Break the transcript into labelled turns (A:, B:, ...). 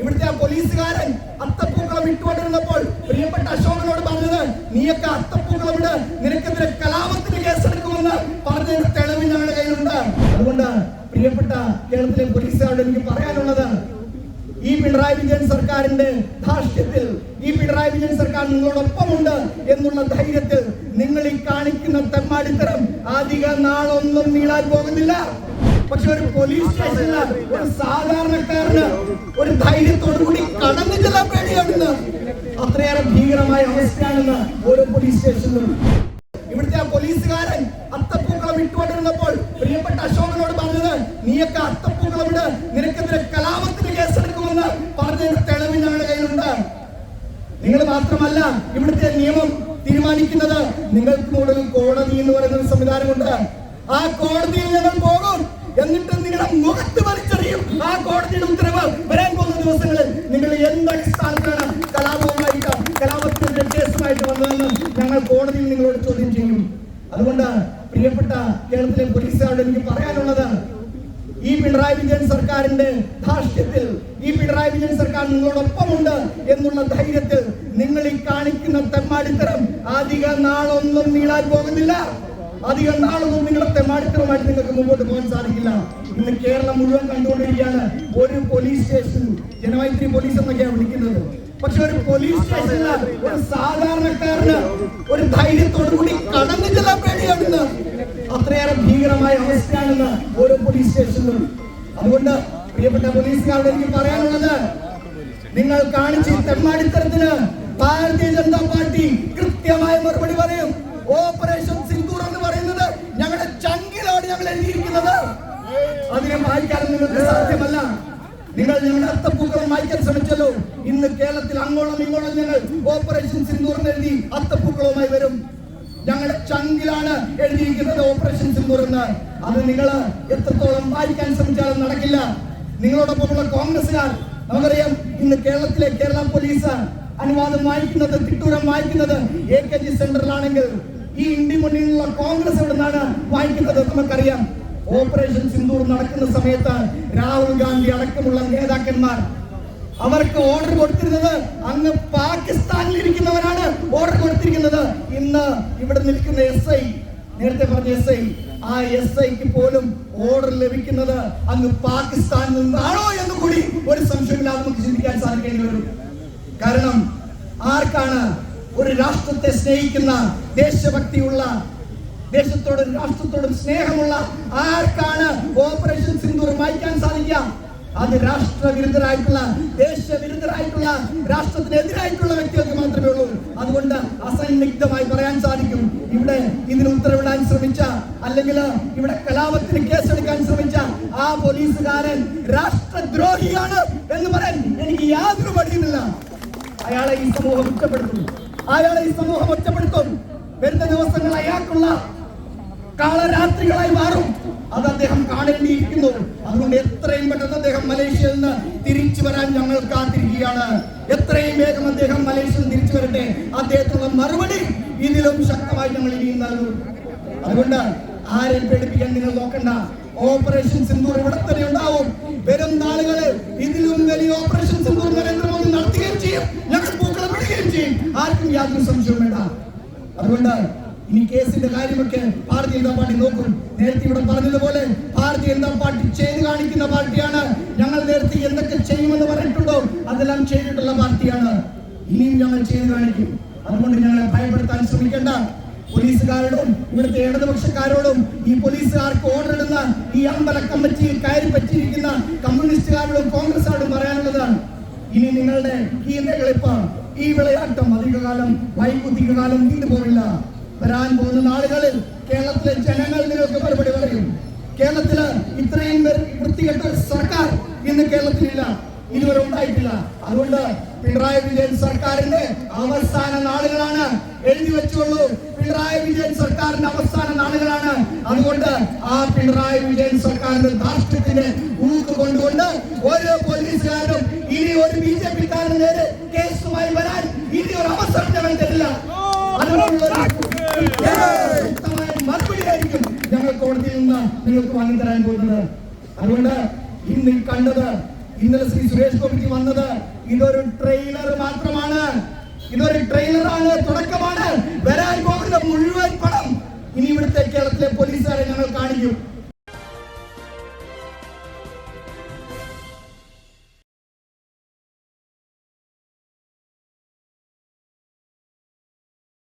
A: ഇവിടുത്തെ ആ പോലീസുകാരൻ അത്തപ്പൂക്കളം ഇട്ടുകൊണ്ടിരുന്നപ്പോൾ പ്രിയപ്പെട്ട അശോകനോട് പറഞ്ഞത് നീയൊക്കെ അത്തപ്പൂക്കളം ഇട്. നിനക്കെതിരെ കലാപത്തിന് കേസെടുക്കുമെന്ന് പറഞ്ഞതിന്റെ തെളിവ് ഞങ്ങളുടെ കയ്യിലുണ്ട്. അതുകൊണ്ട് പ്രിയപ്പെട്ട കേരളത്തിലെ പോലീസുകാരോട് എനിക്ക് പറയാനുള്ളത് ഈ പിണറായി വിജയൻ സർക്കാരിന്റെ ധാർഷ്ട്യത്തിൽ ഈ പിണറായി വിജയൻ സർക്കാർ നിങ്ങളോടൊപ്പമുണ്ട് എന്നുള്ള ധൈര്യത്തിൽ നിങ്ങൾ ഈ കാണിക്കുന്ന തെമ്മാടിത്തരം അധിക നാളൊന്നും നീളാൻ പോകുന്നില്ല. പക്ഷെ ഒരു പോലീസ് സ്റ്റേഷനിൽ ഒരു സാധാരണക്കാരന് ഒരു ധൈര്യത്തോടു കൂടി കടന്നു ചെല്ലാൻ പേടിയാണെന്ന് അത്രയേറെ ഭീകരമായ അവസ്ഥയാണെന്ന് ഓരോ പോലീസ് സ്റ്റേഷനിലും ഇവിടുത്തെ ആ പോലീസുകാരൻ അത്തപ്പൂക്കളം ഇട്ടുകൊണ്ടിരുന്നപ്പോൾ പ്രിയപ്പെട്ട അശോകനോട് പറഞ്ഞത് നീയൊക്കെ അത്തപ്പൂക്കളം ഇട് നിനക്കെതിരെ കലാപത്തിന് കേസെടുക്കുമെന്ന് പറഞ്ഞതിന്റെ തെളിവ് ഞങ്ങളുടെ കയ്യിലുണ്ട്. നിങ്ങൾ മാത്രമല്ല ഇവിടുത്തെ നിയമം തീരുമാനിക്കുന്നത് നിങ്ങൾക്ക് മുകളിൽ കോടതി എന്ന് പറയുന്ന ഒരു സംവിധാനമുണ്ട്. ആ കോടതിയിൽ ഞങ്ങൾ പോകും. എന്നിട്ട് നിങ്ങളുടെ മുഖത്ത് വലിച്ചെറിയും? ആ കോടതിയുടെ ഉത്തരവ് വരാൻ പോകുന്ന ദിവസങ്ങളിൽ നിങ്ങൾ എന്ത് അടിസ്ഥാനത്താണ് കലാപവുമായിട്ട് കലാപത്തിന്റെ കേസുമായിട്ട് വന്നതെന്ന് ഞങ്ങൾ കോടതിയിൽ നിങ്ങളോട് ചോദ്യം ചെയ്യും. അതുകൊണ്ട് പ്രിയപ്പെട്ട കേരളത്തിലെ പോലീസുകാരോട് എനിക്ക് പറയാനുള്ളത് ഈ പിണറായി വിജയൻ സർക്കാരിന്റെ ധാർഷ്ട്യത്തിൽ ഈ പിണറായി വിജയൻ സർക്കാർ നിങ്ങളോടൊപ്പമുണ്ട് എന്നുള്ള ധൈര്യത്തിൽ നിങ്ങൾ ഈ കാണിക്കുന്ന തെമ്മാടിത്തരം അധിക നാളൊന്നും നീളാൻ പോകുന്നില്ല. അധികം നാളൊന്നും നിങ്ങളുടെ മാറ്റമായിട്ട് നിങ്ങൾക്ക് മുമ്പോട്ട് പോകാൻ സാധിക്കില്ല. ഇന്ന് കേരളം മുഴുവൻ കണ്ടുകൊണ്ടിരിക്കുകയാണ്. ഒരു പോലീസ് സ്റ്റേഷൻ ജനവൈത്രി പോലീസ് എന്നൊക്കെയാണ് വിളിക്കുന്നത്. പക്ഷെ ഒരു പോലീസ് സ്റ്റേഷനിൽ ഒരു സാധാരണക്കാരന് ഒരു ധൈര്യത്തോടു കൂടി കടന്നു ചെല്ലാൻ പേടിയാണെന്ന് അത്രയേറെ ഭീകരമായ അവസ്ഥയാണെന്ന് ഓരോ പോലീസ് സ്റ്റേഷനിലും അതുകൊണ്ട് പ്രിയപ്പെട്ട പോലീസുകാരോട് എനിക്ക് പറയാനുള്ളത് നിങ്ങൾ കാണിച്ച തെമ്മാടിത്തരത്തിന് ഭാരതീയ ജനതാ പാർട്ടി കൃത്യമായ മറുപടി സാധ്യമല്ല. നിങ്ങൾ ഞങ്ങളുടെ അത്തപ്പൂക്കളം മായ്ക്കാൻ ശ്രമിച്ചല്ലോ. ഇന്ന് കേരളത്തിൽ അങ്ങോളം ഇങ്ങോളം ഞങ്ങൾ ഓപ്പറേഷൻ സിന്ദൂർ എന്ന് എഴുതി അത്തപ്പൂക്കളവുമായി വരും. ഞങ്ങളുടെ ചങ്കിലാണ് എഴുതിയിരിക്കുന്നത് ഓപ്പറേഷൻ സിന്ദൂർ എന്ന് അത് നിങ്ങൾ എത്രത്തോളം വായിക്കാൻ ശ്രമിച്ചാലും നടക്കില്ല. നിങ്ങളോടൊപ്പമുള്ള കോൺഗ്രസ്സുകാർ നമുക്കറിയാം ഇന്ന് കേരളത്തിലെ കേരള പോലീസ് അനുവാദം വായിക്കുന്നത് തിട്ടൂരം വായിക്കുന്നത് എ കെ ജി സെന്ററിലാണെങ്കിൽ ഈ ഇന്ത്യ മുന്നിലുള്ള കോൺഗ്രസ് എവിടെ നിന്നാണ് വായിക്കുന്നത് നമുക്കറിയാം. ഓപ്പറേഷൻ സിന്ദൂർ നടക്കുന്ന സമയത്ത് രാഹുൽ ഗാന്ധി അടക്കമുള്ള നേതാക്കന്മാർ അവർക്ക് ഓർഡർ കൊടുത്തിരുന്നത് അങ്ങ് പാകിസ്ഥാനിൽ ഇരിക്കുന്നവരാണ് ഓർഡർ കൊടുത്തിരിക്കുന്നത്. ഇന്ന് ഇവിടെ നിൽക്കുന്ന എസ് ഐ നേരത്തെ പറഞ്ഞ എസ് ഐ ആ എസ് ഐക്ക് പോലും ഓർഡർ ലഭിക്കുന്നത് അങ്ങ് പാകിസ്ഥാനിൽ നിന്നാണോ എന്ന് കൂടി ഒരു സംശയമില്ലാതെ നമുക്ക് ചിന്തിക്കാൻ സാധിക്കേണ്ടി വരും. കാരണം ആർക്കാണ് ഒരു രാഷ്ട്രത്തെ സ്നേഹിക്കുന്ന ദേശഭക്തിയുള്ള ദേശത്തോടും രാഷ്ട്രത്തോടും സ്നേഹമുള്ള ആർക്കാണ് ഓപ്പറേഷൻ സിന്ദൂർ വായിക്കാൻ സാധിക്കുക? അത് രാഷ്ട്രവിരുദ്ധരായിട്ടുള്ള ദേശവിരുദ്ധരായിട്ടുള്ള രാഷ്ട്രത്തിനെതിരായിട്ടുള്ള വ്യക്തികൾക്ക് മാത്രമേ ഉള്ളൂ. അതുകൊണ്ട് അസന്നിഗ്ധമായി പറയാൻ സാധിക്കും. ഇവിടെ ഇതിന് ഉത്തരവിടാൻ ശ്രമിച്ച അല്ലെങ്കിൽ ഇവിടെ കലാപത്തിന് കേസെടുക്കാൻ ശ്രമിച്ച ആ പോലീസുകാരൻ രാഷ്ട്രദ്രോഹിയാണ് എന്ന് പറയാൻ എനിക്ക് യാതൊരു മടിയുമില്ല. അയാളെ ഈ സമൂഹം ഒറ്റപ്പെടുത്തും അയാളെ ഈ സമൂഹം ഒറ്റപ്പെടുത്തും. വരുന്ന ദിവസങ്ങൾ അയാൾക്കുള്ള കാളരാത്രികളായി മാറും. അത് അദ്ദേഹം കാണേണ്ടിയിരിക്കുന്നു അതുകൊണ്ട് എത്രയും പെട്ടെന്ന് അദ്ദേഹം മലേഷ്യയിൽ നിന്ന് തിരിച്ചു വരാൻ ഞങ്ങൾ കാത്തിരിക്കുകയാണ്. എത്രയും വേഗം അദ്ദേഹം മലേഷ്യയിൽ തിരിച്ചു വരട്ടെ. അദ്ദേഹത്തിനുള്ള മറുപടി ഇതിലും ശക്തമായി ഞങ്ങൾ ഇനിയും നൽകും. അതുകൊണ്ട് ആരെയും പേടിപ്പിക്കാൻ നിങ്ങൾ നോക്കണ്ട. ഓപ്പറേഷൻ സിന്ദൂർ ഇവിടെ തന്നെ ഉണ്ടാവും. വരും നാളുകളിൽ ഇതിലും വലിയ ഓപ്പറേഷൻ സിന്ദൂർ നരേന്ദ്രമോദി നടത്തുകയും ചെയ്യും. ഞങ്ങൾ പൂക്കളം വിടുകയും ചെയ്യും. ആർക്കും യാതൊരു സംശയവും വേണ്ട. അതുകൊണ്ട് ഇനി കേസിന്റെ കാര്യമൊക്കെ ഭാരതീയ ജനതാ പാർട്ടി നോക്കും. നേരത്തെ ഇവിടെ പറഞ്ഞതുപോലെ ഭാരതീയ ജനതാ പാർട്ടി ചെയ്ത് കാണിക്കുന്ന പാർട്ടിയാണ്. ഞങ്ങൾ നേരത്തെ എന്തൊക്കെ ചെയ്യുമെന്ന് പറഞ്ഞിട്ടുണ്ടോ? അതെല്ലാം ചെയ്തിട്ടുള്ള പാർട്ടിയാണ്. ഇനിയും ഞങ്ങൾ ചെയ്ത് കാണിക്കും. അതുകൊണ്ട് ഞങ്ങളെ ഭയപ്പെടുത്താൻ ശ്രമിക്കേണ്ട. പോലീസുകാരോടും ഇവിടുത്തെ ഇടതുപക്ഷക്കാരോടും ഈ പോലീസുകാർക്ക് ഓർഡർ ഇടുന്ന ഈ അമ്പല കമ്മിറ്റിയിൽ കയറി പറ്റിയിരിക്കുന്ന കമ്മ്യൂണിസ്റ്റുകാരോടും കോൺഗ്രസ്സുകാരോടും പറയാനുള്ളതാണ് ഇനി നിങ്ങളുടെ ഈ നെകളിപ്പ് ഈ വിളയാട്ടം അധികകാലം വൈകുതികാലം നീണ്ടു പോകില്ല വരാൻ പോകുന്ന നാളുകളിൽ കേരളത്തിലെ ജനങ്ങൾ നിങ്ങൾക്ക് മറുപടി പറയും. കേരളത്തിൽ ഇത്രയും വൃത്തികെട്ട സർക്കാർ ഇന്ന് കേരളത്തിലില്ല. ഇതുവരെ ഉണ്ടായിട്ടില്ല. അതുകൊണ്ട് പിണറായി വിജയൻ സർക്കാരിന്റെ അവസാന നാളുകളാണ് എഴുതി വെച്ചുള്ളൂ. പിണറായി വിജയൻ സർക്കാരിന്റെ അവസാന നാളുകളാണ്. അതുകൊണ്ട് ആ പിണറായി വിജയൻ സർക്കാരിന്റെ ധാർഷ്ട്യത്തിന്റെ ഊക്ക് കൊണ്ടുകൊണ്ട് ഓരോ പോലീസുകാരും ഇനി ഒരു ബി ജെ പിക്കാരന് നേരെ കേസുമായി വരാൻ ഇനി ഒരു അവസരം ഞങ്ങൾ തരില്ല ശക്തമായ മറുപടിയായിരിക്കും ഞങ്ങൾ കോടതിയിൽ നിന്ന് നിങ്ങൾക്ക് വാങ്ങി തരാൻ അതുകൊണ്ട് ഇന്ന് കണ്ടത് ഇന്നലെ ശ്രീ സുരേഷ് ഗോപിക്ക് വന്നത് ഇതൊരു ട്രെയിലർ മാത്രമാണ്. ഇതൊരു ട്രെയിലറാണ് തുടക്കമാണ്